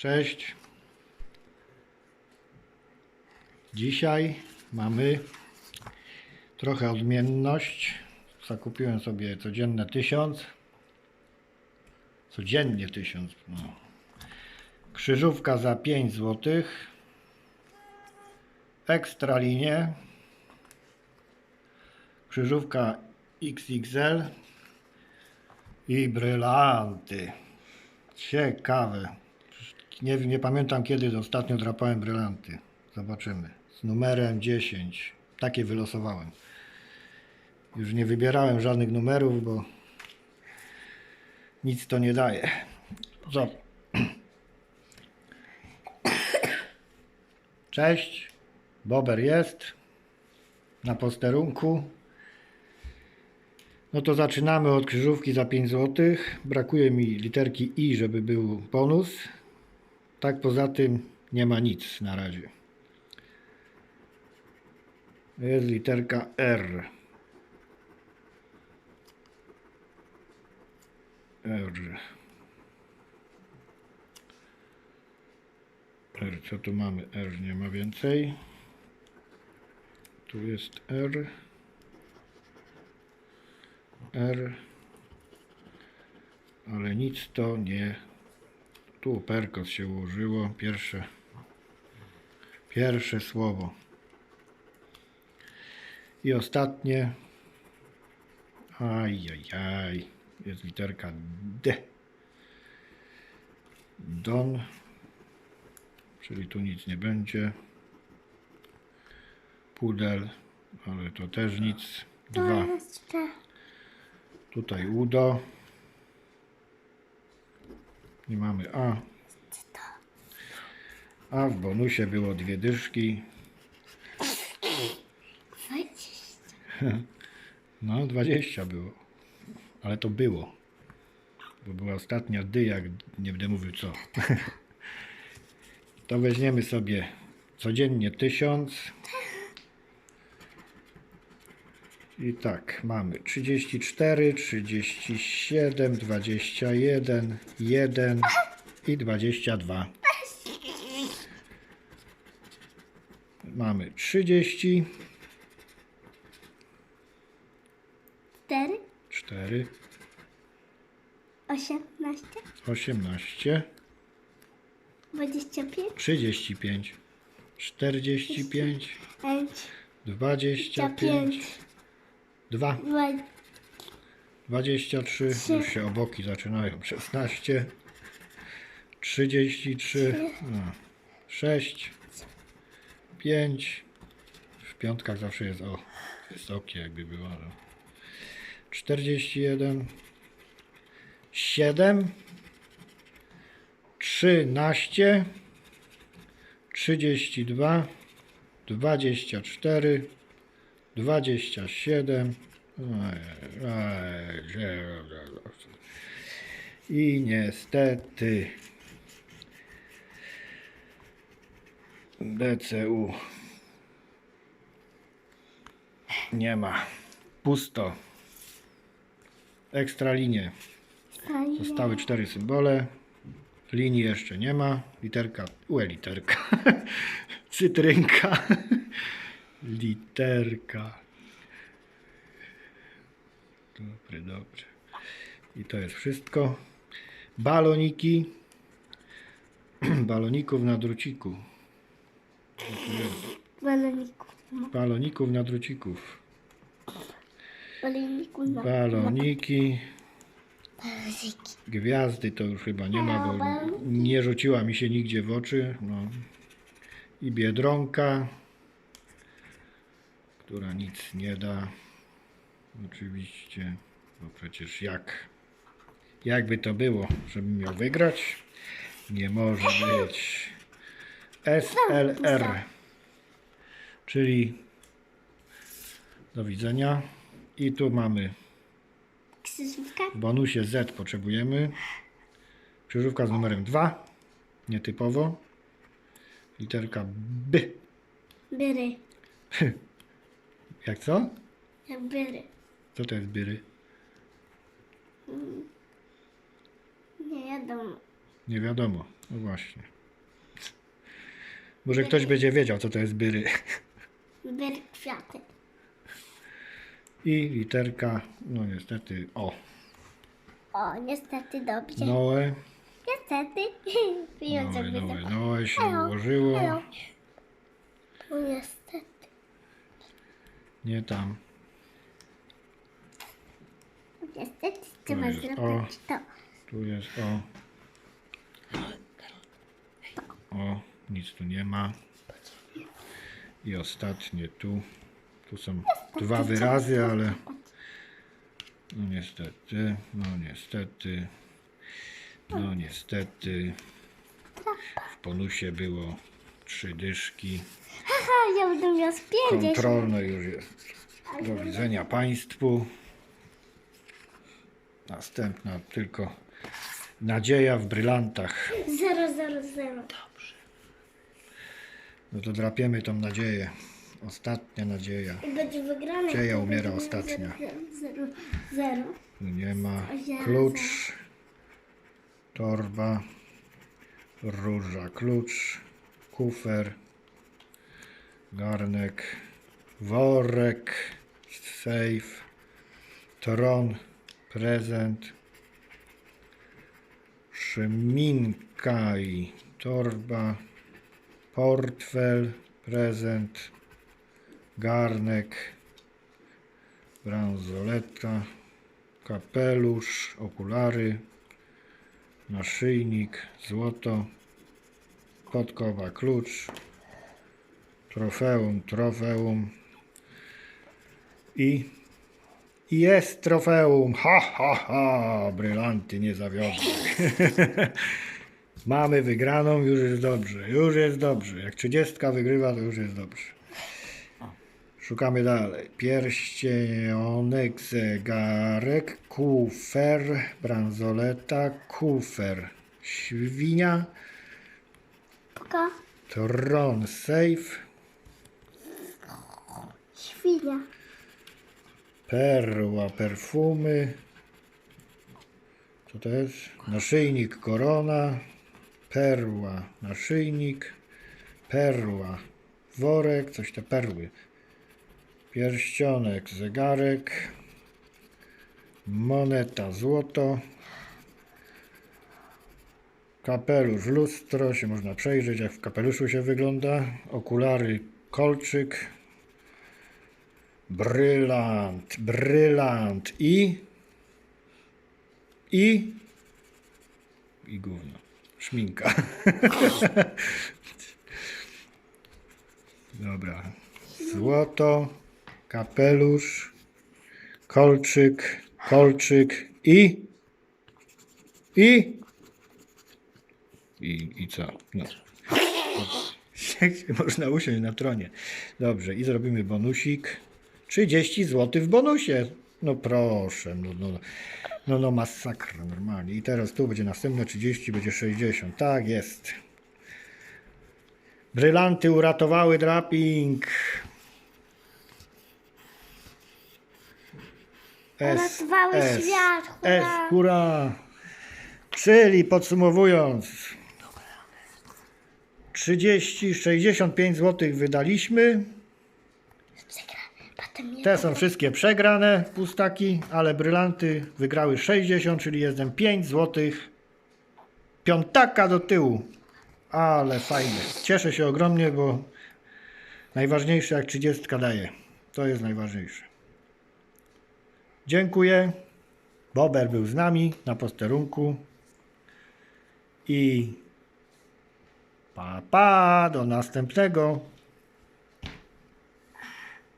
Cześć. Dzisiaj mamy trochę odmienność. Zakupiłem sobie codzienne tysiąc. Codziennie tysiąc. No. Krzyżówka za 5 zł. Ekstra linie. Krzyżówka XXL. I brylanty. Ciekawe. Nie, nie pamiętam kiedy ostatnio drapałem brylanty. Zobaczymy. Z numerem 10. Takie wylosowałem. Już nie wybierałem żadnych numerów, bo nic to nie daje. Cześć. Bober jest na posterunku. No to zaczynamy od krzyżówki za 5 zł. Brakuje mi literki I, żeby był bonus. Tak poza tym nie ma nic na razie. Jest literka R. R. R. Co tu mamy? R nie ma więcej. Tu jest R. R. Ale nic to nie. Tu perkos się ułożyło. Pierwsze. Pierwsze słowo. I ostatnie. Ajajaj. Jest literka D. Don. Czyli tu nic nie będzie. Pudel. Ale to też nic. Dwa. Tutaj udo. Nie mamy A. A w bonusie było dwie dyszki. No, 20 było. Ale to było. Bo była ostatnia dy, jak nie będę mówił co. To weźmiemy sobie codziennie 1000. I tak, mamy 34, 37, 21, 1 i 22. Mamy 30, Cztery. 4, Osiemnaście. 18, Dwadzieścia pięć. 35, 45, Pięć. 25, 2, Dwa. 23, Trzy. już się oboki zaczynają, 16, 33, no, 6, 5, w piątkach zawsze jest o, wysokie jakby było, ale 41, 7, 13, 32, 24, 27, i niestety DCU nie ma. Pusto. Ekstra linie. Zostały cztery symbole. Linii jeszcze nie ma. Literka, ue literka. Cytrynka. Literka. Dobry, dobry. I to jest wszystko. Baloniki. Baloników na druciku. Jest? Baloniku. Baloników na drucików. Na. Baloniki. Gwiazdy to już chyba nie ma, bo nie rzuciła mi się nigdzie w oczy. No. I biedronka, która nic nie da. Oczywiście, bo przecież jak, jakby to było, żebym miał wygrać? Nie może być. SLR, czyli do widzenia. I tu mamy Krzyżówka. w bonusie Z potrzebujemy. Krzyżówka z numerem 2. Nietypowo. Literka B. Byry. Jak co? Jak byry. Co to jest byry? Nie jadą. Nie wiadomo. No właśnie. Może ktoś będzie wiedział, co to jest byry. Byry kwiaty. I literka, no niestety, o, O, niestety dobrze. Noe. Niestety. Pieniądze Noe, Noe. Noe się ułożyło. O, niestety. Nie tam. Niestety trzeba jest zrobić o. to. Tu jest o. O, nic tu nie ma. I ostatnie tu. Tu są dwa wyrazy, ale. No niestety, no niestety. No niestety. W bonusie było trzy dyszki. Haha, ja będę miał z 50. Kontrolne już jest. Do widzenia Państwu. Następna tylko nadzieja w brylantach. 0, 0, 0. No to drapiemy tą nadzieję. Ostatnia nadzieja. I będzie wygrane. Dzieja to umiera ostatnia. 0, 0. Tu nie ma. Zero, Klucz. Torba. Róża. Klucz. Kufer. Garnek. Worek. Safe. Tron. Prezent. Szminka i torba. Portfel. Prezent. Garnek. Bransoleta kapelusz, okulary, naszyjnik, złoto, podkowa, klucz, trofeum, trofeum i i jest trofeum, ha, ha, ha, brylanty nie zawiodły. Mamy wygraną, już jest dobrze, już jest dobrze. Jak trzydziestka wygrywa, to już jest dobrze. Szukamy dalej. Pierścionek, zegarek, kufer, bransoleta, kufer, świnia, Tron, safe, Świnia. perła, perfumy. Co to jest? Naszyjnik, korona, perła, naszyjnik, perła, worek, coś te perły. Pierścionek, zegarek, moneta, złoto, kapelusz, lustro, się można przejrzeć jak w kapeluszu się wygląda, okulary, kolczyk, brylant, brylant. I? I? I gówno, szminka. Dobra. Złoto, kapelusz, kolczyk, kolczyk. I? I i, i co? No. Jak można usiąść na tronie. Dobrze, i zrobimy bonusik. 30 zł w bonusie. No proszę, no, no, no, no masakra normalnie. I teraz tu będzie następne 30, będzie 60. Tak jest. Brylanty uratowały draping. Uratowały świat, hurra. S, hurra. Czyli podsumowując, 30, 65 zł wydaliśmy. Te są wszystkie przegrane pustaki, ale brylanty wygrały 60, czyli jestem 5 zł. Piątaka do tyłu. Ale fajnie. Cieszę się ogromnie, bo najważniejsze jak 30 daje. To jest najważniejsze. Dziękuję. Bober był z nami na posterunku. I pa pa do następnego.